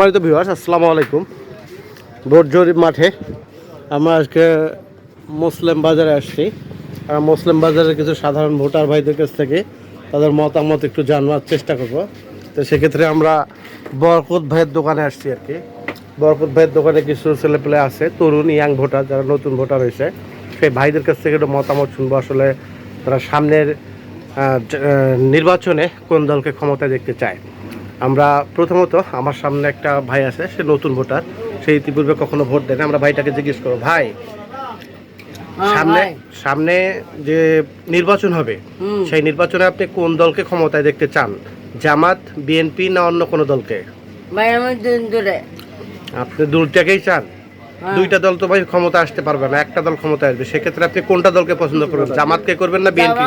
সম্মানিত ভিউয়ার্স আসসালামু আলাইকুম। ভোট জরিপ মাঠে আমরা আজকে মুসলিম বাজারে আসছি। আর মুসলিম বাজারের কিছু সাধারণ ভোটার ভাইদের কাছ থেকে তাদের মতামত একটু জানার চেষ্টা করব। তো সেক্ষেত্রে আমরা বরকত ভাইয়ের দোকানে আসছি আর কি। বরকত ভাইয়ের দোকানে কিছু ছেলেপেলে আছে, তরুণ, ইয়াং ভোটার, যারা নতুন ভোটার হয়েছে। সেই ভাইদের কাছ থেকে একটু মতামত শুনব। আসলে তারা সামনের নির্বাচনে কোন দলকে ক্ষমতায় দেখতে চায়। আমরা প্রথমত আমার সামনে একটা ভাই আছে সে নতুন ভোটার। সে ইতিপূর্বে কখনো ভোট দেয় না। আমরা ভাইটাকে জিজ্ঞেস করব ভাই সামনে সামনে যে নির্বাচন হবে সেই নির্বাচনে আপনি কোন দলকে ক্ষমতায় দেখতে চান? জামাত বিএনপি না অন্য কোনো দলকে? ভাই আমি দিন আপনি দুইটাকেই চান? হ্যাঁ। দুইটা দল তো ভাই ক্ষমতা আসতে পারবে না একটা দল ক্ষমতা আসবে। সেক্ষেত্রে আপনি কোনটা দলকে পছন্দ করবেন? জামাতকে করবেন না বিএনপি?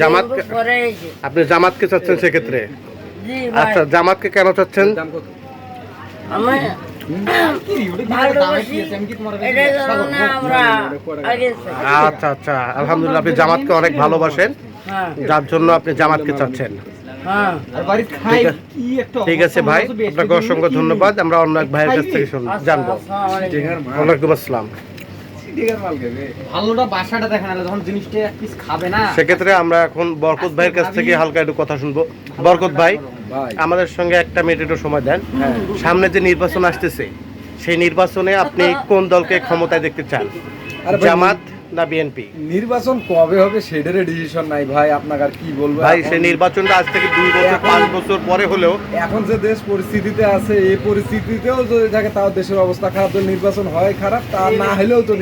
জামাত আপনি জামাতকে চাচ্ছেন সেক্ষেত্রে? আচ্ছা জামাতকে কেন চাচ্ছেন? আমি। আচ্ছা আচ্ছা আলহামদুলিল্লাহ আপনি জামাতকে অনেক ভালোবাসেন। হ্যাঁ। যার জন্য আপনি জামাতকে চাচ্ছেন। হ্যাঁ। ঠিক আছে- ঠিক আছে ভাই আপনাকে অসংখ্য ধন্যবাদ। আমরা অন্য এক ভাইয়ের কাছ থেকে শুন জানব। আসসালামু আলাইকুম। ওয়ালাইকুম আসসালাম। ভালোটা বাসাটা দেখেন না যখন জিনিসটা এক পিস খাবে না। সেক্ষেত্রে আমরা এখন বরকত ভাইয়ের কাছ থেকে হালকা একটু কথা শুনব। বরকত ভাই আমাদের সঙ্গে একটা মিনিট একটু সময় দেন। সামনে যে নির্বাচন আসতেছে সেই নির্বাচনে আপনি কোন দলকে ক্ষমতায় দেখতে চান? জামাত না বিএনপি নির্বাচন কবে হবে সেটার ডিসিশন নাই। ভাই আপনাকে আর কি বলব? ভাই সেই নির্বাচনটা আজ থেকে দুই বছর পাঁচ বছর পরে হলেও এখন যে দেশ পরিস্থিতিতে আছে এই পরিস্থিতিতেও যদি থাকে তাও দেশের অবস্থা খারাপ। তো নির্বাচন হয় খারাপ তা না হলেও তো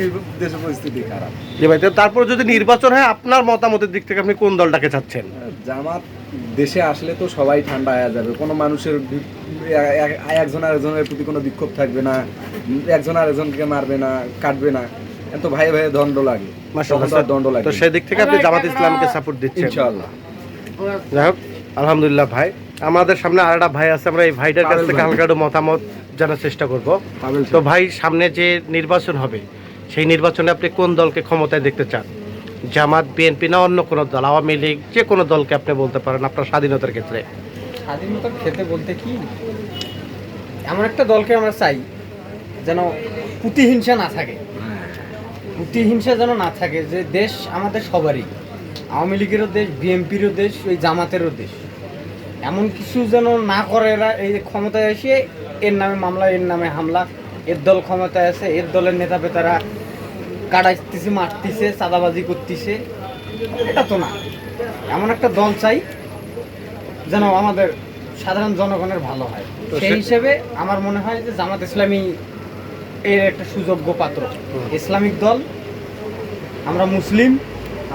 দেশের পরিস্থিতি খারাপ। জি ভাই তারপর যদি নির্বাচন হয় আপনার মতামতের দিক থেকে আপনি কোন দলটাকে চাচ্ছেন? জামাত দেশে আসলে তো সবাই ঠান্ডা হয়ে যাবে। কোনো মানুষের একজন আরেকজনের প্রতি কোনো বিক্ষোভ থাকবে না। একজন আরেকজনকে মারবে না কাটবে না। এত ভাই ভাই দণ্ড লাগে। দণ্ড লাগে। তো সেদিক থেকে আপনি জামাত ইসলামকে সাপোর্ট দিচ্ছেন। ইনশাআল্লাহ। যাই হোক আলহামদুলিল্লাহ ভাই। আমাদের সামনে আর ভাই আছে আমরা এই ভাইটার কাছ থেকে হালকা একটু মতামত জানার চেষ্টা করব। তো ভাই সামনে যে নির্বাচন হবে সেই নির্বাচনে আপনি কোন দলকে ক্ষমতায় দেখতে চান? জামাত বিএনপি না অন্য কোনো দল? আওয়ামী লীগ যে কোনো দলকে আপনি বলতে পারেন আপনার স্বাধীনতার ক্ষেত্রে। স্বাধীনতার খেতে বলতে কি এমন একটা দলকে আমরা চাই যেন প্রতিহিংসা না থাকে। প্রতিহিংসা যেন না থাকে যে দেশ আমাদের সবারই। আওয়ামী লীগেরও দেশ বিএনপিরও দেশ ওই জামাতেরও দেশ। এমন কিছু যেন না করে এরা এই ক্ষমতায় এসে এর নামে মামলা এর নামে হামলা এর দল ক্ষমতায় আছে এর দলের নেতা পেতারা কাটাইতেছে মারতেছে চাঁদাবাজি করতেছে এটা তো না। এমন একটা দল চাই যেন আমাদের সাধারণ জনগণের ভালো হয়। সেই হিসেবে আমার মনে হয় যে জামাত ইসলামী এর একটা সুযোগ্য পাত্র। ইসলামিক দল আমরা মুসলিম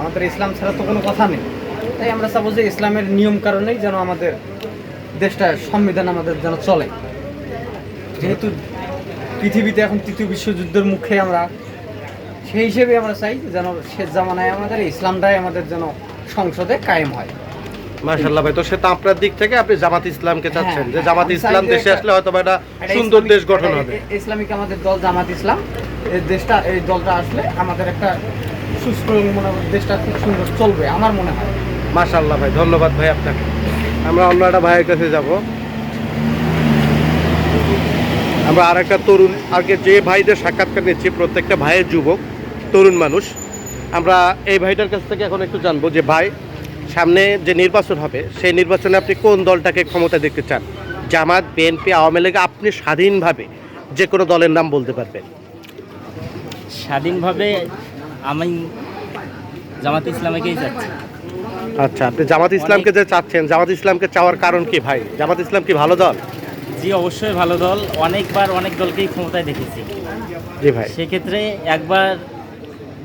আমাদের ইসলাম ছাড়া তো কোনো কথা নেই। তাই আমরা চাবো যে ইসলামের নিয়ম কারণেই যেন আমাদের দেশটা সংবিধান আমাদের যেন চলে। যেহেতু পৃথিবীতে এখন তৃতীয় বিশ্বযুদ্ধের মুখে আমরা সেই হিসেবে আমরা চাই যেন শেষ জামানায় আমাদের ইসলামটাই আমাদের যেন সংসদে কায়েম হয়। মাশাল্লাহ ভাই তো সেটা আপনার দিক থেকে আপনি জামাত ইসলামকে চাচ্ছেন। হ্যাঁ, যে জামাত ইসলাম দেশে আসলে হয়তো একটা সুন্দর দেশ গঠন হবে। ইসলামিক আমাদের দল জামাত ইসলাম। এই দেশটা এই দলটা আসলে আমাদের একটা সুস্থ দেশটা খুব সুন্দর চলবে আমার মনে হয়। মাশাল্লাহ ভাই ধন্যবাদ ভাই আপনাকে। আমরা অন্য একটা ভাইয়ের কাছে যাব। আমরা আর একটা তরুণ আগে যে ভাইদের সাক্ষাৎকার নিচ্ছি প্রত্যেকটা ভাইয়ের যুবক তরুণ মানুষ। আমরা এই ভাইটার কাছ থেকে এখন একটু জানব যে ভাই সামনে যে নির্বাচন হবে সেই নির্বাচনে আপনি কোন দলটাকে ক্ষমতা দেখতে চান? জামাত বিএনপি আওয়ামী লীগ আপনি স্বাধীনভাবে যে কোনো দলের নাম বলতে পারবেন। স্বাধীনভাবে আমি জামাত ইসলামেকেই যাচ্ছি আচ্ছা আপনি জামাত ইসলামকে যে চাচ্ছেন জামাত ইসলামকে চাওয়ার কারণ কি ভাই? জামাত ইসলাম কি ভালো দল? জি অবশ্যই ভালো দল। অনেকবার অনেক দলকেই ক্ষমতায় দেখেছি। জি ভাই। সেক্ষেত্রে একবার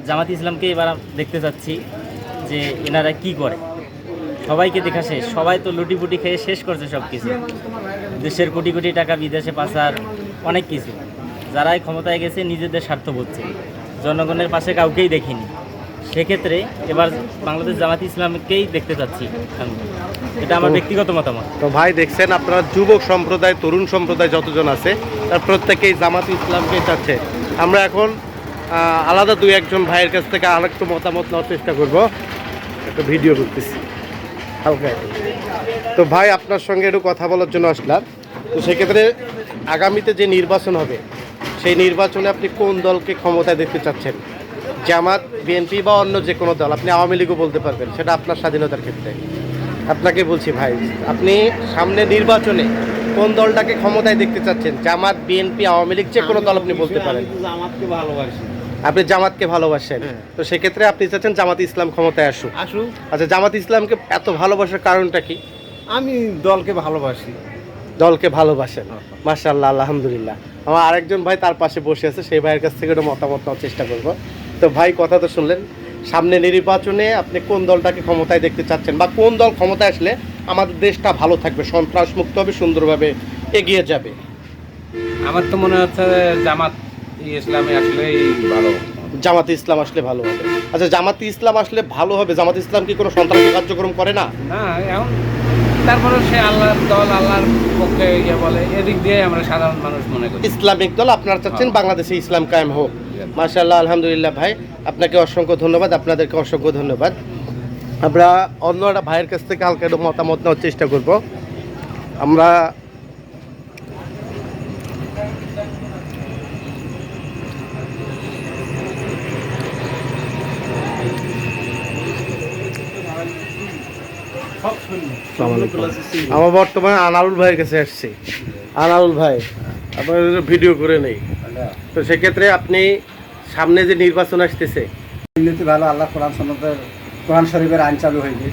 জামাত ইসলামকে এবার দেখতে চাচ্ছি। যে এনারা কি করে? সবাইকে দেখা শেষ। সবাই তো লুটিপুটি খেয়ে শেষ করছে সব কিছু দেশের কোটি কোটি টাকা বিদেশে পাচার অনেক কিছু। যারাই ক্ষমতায় গেছে নিজেদের স্বার্থ বুঝছে। জনগণের পাশে কাউকেই দেখিনি। সেক্ষেত্রে এবার বাংলাদেশ জামাত ইসলামকেই দেখতে চাচ্ছি আমি। এটা আমার ব্যক্তিগত মতামত। তো ভাই দেখছেন আপনারা যুবক সম্প্রদায় তরুণ সম্প্রদায় যতজন আছে তার প্রত্যেকেই জামাত ইসলামকে চাচ্ছে। আমরা এখন আলাদা দুই একজন ভাইয়ের কাছ থেকে আর একটু মতামত নেওয়ার চেষ্টা করব। একটা ভিডিও করতেছি। হালকা। তো ভাই, আপনার সঙ্গে একটু কথা বলার জন্য আসলাম। তো সেক্ষেত্রে আগামীতে যে নির্বাচন হবে, সেই নির্বাচনে আপনি কোন দলকে ক্ষমতায় দেখতে চাচ্ছেন? জামাত, বিএনপি বা অন্য যে কোনো দল, আপনি আওয়ামী লীগও বলতে পারবেন, সেটা আপনার স্বাধীনতার ক্ষেত্রে। আপনাকে বলছি ভাই, আপনি সামনে নির্বাচনে কোন দলটাকে ক্ষমতায় দেখতে চাচ্ছেন? জামাত, বিএনপি, আওয়ামী লীগ, যে কোনো দল আপনি বলতে পারেন। জামাতকে ভালোবাসি। আপনি জামাতকে ভালোবাসেন। তো সেক্ষেত্রে আপনি চাচ্ছেন জামাত ইসলাম ক্ষমতায় আসুক। আসুক। আচ্ছা জামাত ইসলামকে এত ভালোবাসার কারণটা কি? আমি দলকে ভালোবাসি। দলকে ভালোবাসেন। মাশাল্লাহ আলহামদুলিল্লাহ। আমার আরেকজন ভাই তার পাশে বসে আছে সেই ভাইয়ের কাছ থেকে একটু মতামত নেওয়ার চেষ্টা করব। তো ভাই কথা তো শুনলেন। সামনে নির্বাচনে আপনি কোন দলটাকে ক্ষমতায় দেখতে চাচ্ছেন বা কোন দল ক্ষমতায় আসলে আমাদের দেশটা ভালো থাকবে সন্ত্রাস মুক্ত হবে সুন্দরভাবে এগিয়ে যাবে? আমার তো মনে হচ্ছে জামাত ইসলামে আসলেই ভালো। জামাত ইসলাম আসলে ভালো হবে। আচ্ছা জামাত ইসলাম আসলে ভালো হবে? জামাত ইসলাম কি কোনো সন্ত্রাসী কার্যক্রম করে না? না এখন তারপরে সে আল্লাহর দল আল্লাহর পক্ষে ইয়ে বলে এদিক দিয়ে আমরা সাধারণ মানুষ মনে করি। ইসলামিক দল আপনারা চাচ্ছেন বাংলাদেশে ইসলাম কায়েম হোক। মাশাল্লাহ আলহামদুলিল্লাহ ভাই আপনাকে অসংখ্য ধন্যবাদ আপনাদেরকে অসংখ্য ধন্যবাদ। আমরা অন্য একটা ভাইয়ের কাছ থেকে হালকা একটু মতামত নেওয়ার চেষ্টা করব। আমরা আমার বর্তমানে আনারুল ভাইয়ের কাছে আসছি। আনারুল ভাই আপনার ভিডিও করে নেই। তো সেক্ষেত্রে আপনি সামনে যে নির্বাচন আসতেছে এমনিতে ভালো আল্লাহ কোরআন সন্ন্যতের কোরআন শরীফের আইন চালু হয়নি।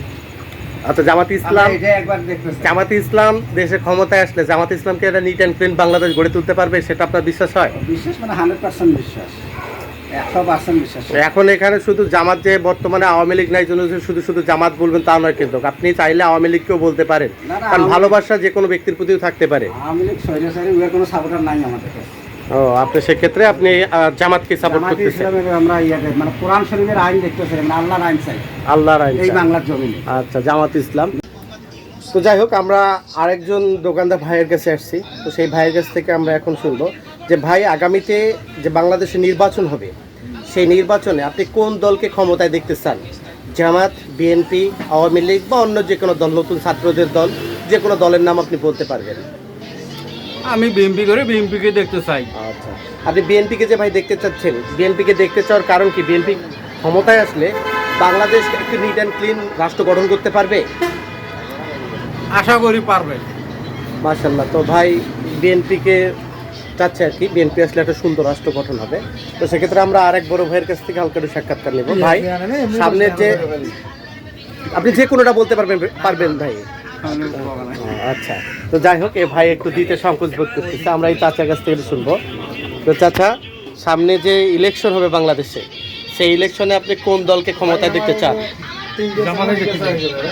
আচ্ছা জামাত ইসলাম জামাত ইসলাম দেশে ক্ষমতায় আসলে জামাত ইসলামকে একটা নিট অ্যান্ড ক্লিন বাংলাদেশ গড়ে তুলতে পারবে সেটা আপনার বিশ্বাস হয়? বিশ্বাস মানে হান্ড্রেড পার্সেন্ট বিশ্বাস। এখন এখানে শুধু জামাত যে বর্তমানে আওয়ামী লীগ নাই জন্য শুধু শুধু জামাত বলবেন তা নয় কিন্তু। আপনি চাইলে আওয়ামী লীগকেও বলতে পারেন। কারণ ভালোবাসা যে কোনো ব্যক্তির প্রতিও থাকতে পারে। আওয়ামী লীগ কোনো সাপোর্টার নাই আমাদের ও আপনি সেক্ষেত্রে আপনি জামাতকে সাপোর্ট করতেছেন। আমরা ইয়াকে মানে কোরআন শরীফের আইন দেখতেছি মানে আল্লাহর আইন চাই। আল্লাহর আইন এই বাংলার জমিনে। আচ্ছা জামাত ইসলাম। তো যাই হোক আমরা আরেকজন দোকানদার ভাইয়ের কাছে আসছি। তো সেই ভাইয়ের কাছ থেকে আমরা এখন শুনব। যে ভাই আগামীতে যে বাংলাদেশে নির্বাচন হবে সেই নির্বাচনে আপনি কোন দলকে ক্ষমতায় দেখতে চান? জামাত বিএনপি আওয়ামী লীগ বা অন্য যে কোনো দল নতুন ছাত্রদের দল যে কোনো দলের নাম আপনি বলতে পারবেন? আমি বিএনপি করে বিএনপিকে দেখতে চাই। আচ্ছা। আপনি বিএনপিকে যে ভাই দেখতে চাচ্ছেন বিএনপিকে দেখতে চাওয়ার কারণ কি? বিএনপি ক্ষমতায় আসলে বাংলাদেশ একটি নিট অ্যান্ড ক্লিন রাষ্ট্র গঠন করতে পারবে? আশা করি পারবে। মার্শাল্লাহ তো ভাই বিএনপিকে চাচ্ছে আর কি। বিএনপি আসলে একটা সুন্দর রাষ্ট্র গঠন হবে। তো সেক্ষেত্রে আমরা আরেক বড় ভাইয়ের কাছ থেকে হালকা একটু সাক্ষাৎকার নেব। ভাই সামনের যে আপনি যে কোনোটা বলতে পারবেন পারবেন ভাই। আচ্ছা। তো যাই হোক এ ভাই একটু দিতে সংকোচ বোধ করতেছে। আমরা এই চাচার কাছ থেকে শুনব। তো চাচা সামনে যে ইলেকশন হবে বাংলাদেশে সেই ইলেকশনে আপনি কোন দলকে ক্ষমতায় দেখতে চান?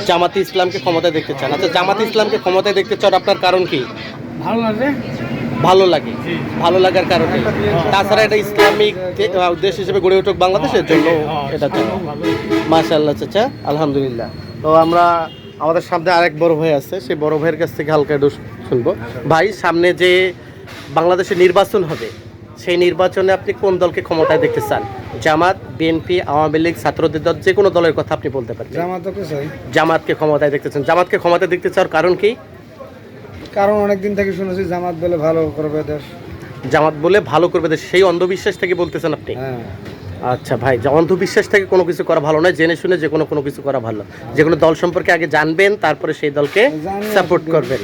জামাতে ইসলামকে ক্ষমতায় দেখতে চান। আচ্ছা জামাতে ইসলামকে ক্ষমতায় দেখতে চান আপনার কারণ কি? ভালো লাগে ভালো লাগে ভালো লাগার কারণে। তাছাড়া এটা ইসলামিক দেশ হিসেবে গড়ে উঠুক বাংলাদেশের জন্য এটা চাই মাশাল্লাহ চাচা আলহামদুলিল্লাহ। তো আমরা আমাদের সামনে আরেক বড় ভাই আছে সেই বড় ভাইয়ের কাছ থেকে হালকা একটু শুনব। ভাই সামনে যে বাংলাদেশে নির্বাচন হবে সেই নির্বাচনে আপনি কোন দলকে ক্ষমতায় দেখতে চান? জামাত বিএনপি আওয়ামী লীগ ছাত্রদের দল যে কোনো দলের কথা আপনি বলতে পারেন জামাতকে ক্ষমতায় দেখতে চান। জামাতকে ক্ষমতায় দেখতে চাওয়ার কারণ কি? কারণ অনেকদিন থেকে শুনেছি জামাত বলে ভালো করবে দেশ। জামাত বলে ভালো করবে দেশ, সেই অন্ধবিশ্বাস থেকে বলতেছেন আপনি? হ্যাঁ। আচ্ছা ভাই যে অন্ধবিশ্বাস থেকে কোনো কিছু করা ভালো নয় জেনে শুনে যে কোনো কোনো কিছু করা ভালো। যে কোনো দল সম্পর্কে আগে জানবেন তারপরে সেই দলকে সাপোর্ট করবেন।